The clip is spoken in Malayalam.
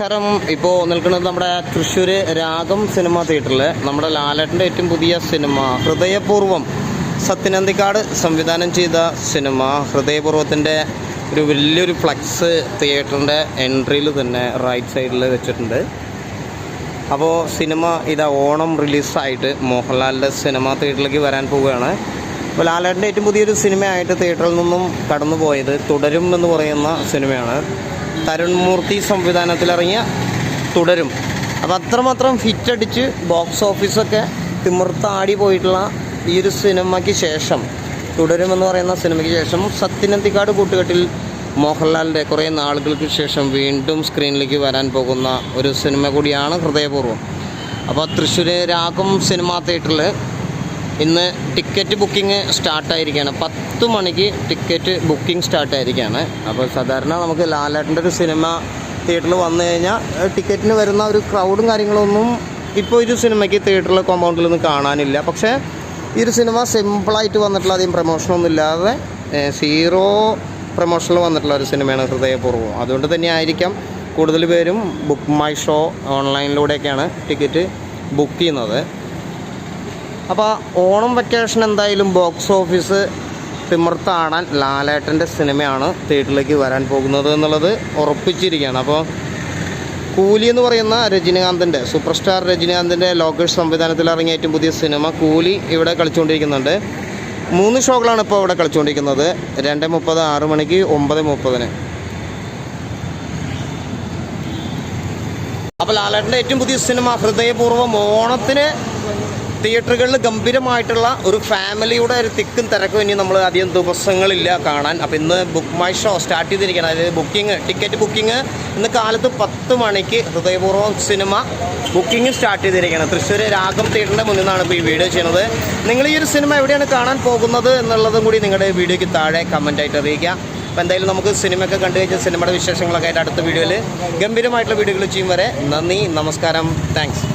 നമസ്കാരം. ഇപ്പോൾ നിൽക്കുന്നത് നമ്മുടെ തൃശ്ശൂർ രാഗം സിനിമ തിയേറ്ററിൽ നമ്മുടെ ലാലേട്ടന്റെ ഏറ്റവും പുതിയ സിനിമ ഹൃദയപൂർവം സത്യനന്ദിക്കാട് സംവിധാനം ചെയ്ത സിനിമ ഹൃദയപൂർവത്തിന്റെ ഒരു വലിയൊരു ഫ്ലക്സ് തിയേറ്ററിന്റെ എൻട്രിയിൽ തന്നെ റൈറ്റ് സൈഡിൽ വെച്ചിട്ടുണ്ട്. അപ്പോൾ സിനിമ ഇതാ ഓണം റിലീസായിട്ട് മോഹൻലാലിന്റെ സിനിമ തിയേറ്ററിലേക്ക് വരാൻ പോവുകയാണ്. അപ്പോൾ ലാലേട്ടന്റെ ഏറ്റവും പുതിയൊരു സിനിമയായിട്ട് തിയേറ്ററിൽ നിന്നും കടന്നു പോയത് തുടരും എന്ന് പറയുന്ന സിനിമയാണ്. തരുൺ മൂർത്തി സംവിധാനത്തിലിറങ്ങിയ തുടരും. അപ്പം അത്രമാത്രം അടിച്ച് ബോക്സ് ഓഫീസൊക്കെ തിമിർത്താടി പോയിട്ടുള്ള ഈ ഒരു സിനിമയ്ക്ക് ശേഷം തുടരുമെന്ന് പറയുന്ന സിനിമയ്ക്ക് ശേഷം സത്യനന്തിക്കാട് കൂട്ടുകെട്ടിൽ മോഹൻലാലിന്റെ കുറേ നാളുകൾക്ക് ശേഷം വീണ്ടും സ്ക്രീനിലേക്ക് വരാൻ പോകുന്ന ഒരു സിനിമ കൂടിയാണ് ഹൃദയപൂർവം. അപ്പോൾ തൃശ്ശൂർ രാഗം സിനിമാ തിയേറ്ററിൽ ഇന്ന് ടിക്കറ്റ് ബുക്കിംഗ് സ്റ്റാർട്ടായിരിക്കുകയാണ്. പത്ത് മണിക്ക് ടിക്കറ്റ് ബുക്കിംഗ് സ്റ്റാർട്ടായിരിക്കുകയാണ്. അപ്പോൾ സാധാരണ നമുക്ക് ലാലേട്ടന്റെ ഒരു സിനിമ തിയേറ്ററിൽ വന്നു കഴിഞ്ഞാൽ ടിക്കറ്റിന് വരുന്ന ഒരു ക്രൗഡും കാര്യങ്ങളൊന്നും ഇപ്പോൾ ഒരു സിനിമയ്ക്ക് തിയേറ്ററിലെ കോമ്പൗണ്ടിലൊന്നും കാണാനില്ല. പക്ഷേ ഈ ഒരു സിനിമ സിമ്പിളായിട്ട് വന്നിട്ടുള്ള അധികം പ്രമോഷനൊന്നും ഇല്ലാതെ സീറോ പ്രമോഷനിൽ വന്നിട്ടുള്ള ഒരു സിനിമയാണ് ഹൃദയപൂർവം. അതുകൊണ്ട് തന്നെ ആയിരിക്കാം കൂടുതൽ പേരും ബുക്ക് മൈ ഷോ ഓൺലൈനിലൂടെയൊക്കെയാണ് ടിക്കറ്റ് ബുക്ക് ചെയ്യുന്നത്. അപ്പോൾ ഓണം വെക്കേഷൻ എന്തായാലും ബോക്സ് ഓഫീസ് തിമിർത്താടാൻ ലാലേട്ടന്റെ സിനിമയാണ് തിയേറ്ററിലേക്ക് വരാൻ പോകുന്നത് എന്നുള്ളത് ഉറപ്പിച്ചിരിക്കുകയാണ്. അപ്പോൾ കൂലി എന്ന് പറയുന്ന രജനീകാന്തിന്റെ സൂപ്പർ സ്റ്റാർ രജനീകാന്തിന്റെ ലോകേഷ് സംവിധാനത്തിൽ ഇറങ്ങിയ ഏറ്റവും പുതിയ സിനിമ കൂലി ഇവിടെ കളിച്ചുകൊണ്ടിരിക്കുന്നുണ്ട്. മൂന്ന് ഷോകളാണ് ഇപ്പോൾ ഇവിടെ കളിച്ചുകൊണ്ടിരിക്കുന്നത്. രണ്ട് മുപ്പത് ആറ് മണിക്ക് ഒമ്പത് മുപ്പതിന്. അപ്പോൾ ലാലേട്ടന്റെ ഏറ്റവും പുതിയ സിനിമ ഹൃദയപൂർവം ഓണത്തിന് തിയേറ്ററുകളിൽ ഗംഭീരമായിട്ടുള്ള ഒരു ഫാമിലിയുടെ ഒരു തിക്കും തിരക്കും ഇനി നമ്മൾ അധികം ദിവസങ്ങളില്ല കാണാൻ. അപ്പോൾ ഇന്ന് ബുക്ക് മൈ ഷോ സ്റ്റാർട്ട് ചെയ്തിരിക്കണം അതായത് ബുക്കിംഗ് ടിക്കറ്റ് ബുക്കിംഗ് ഇന്ന് കാലത്ത് പത്ത് മണിക്ക് ഹൃദയപൂർവം സിനിമ ബുക്കിംഗ് സ്റ്റാർട്ട് ചെയ്തിരിക്കണം തൃശ്ശൂർ രാഗം തിയേറ്ററിന്റെ മുന്നിൽ നിന്നാണ് ഇപ്പോൾ ഈ വീഡിയോ ചെയ്യുന്നത്. നിങ്ങൾ ഈ ഒരു സിനിമ എവിടെയാണ് കാണാൻ പോകുന്നത് എന്നുള്ളതും കൂടി നിങ്ങളുടെ വീഡിയോയ്ക്ക് താഴെ കമന്റായിട്ട് അറിയിക്കുക. അപ്പോൾ എന്തായാലും നമുക്ക് സിനിമയൊക്കെ കണ്ടു കഴിഞ്ഞാൽ സിനിമയുടെ വിശേഷങ്ങളൊക്കെ ആയിട്ട് അടുത്ത വീഡിയോയിൽ ഗംഭീരമായിട്ടുള്ള വീഡിയോകൾ ചെയ്യും വരെ. നന്ദി നമസ്കാരം. താങ്ക്സ്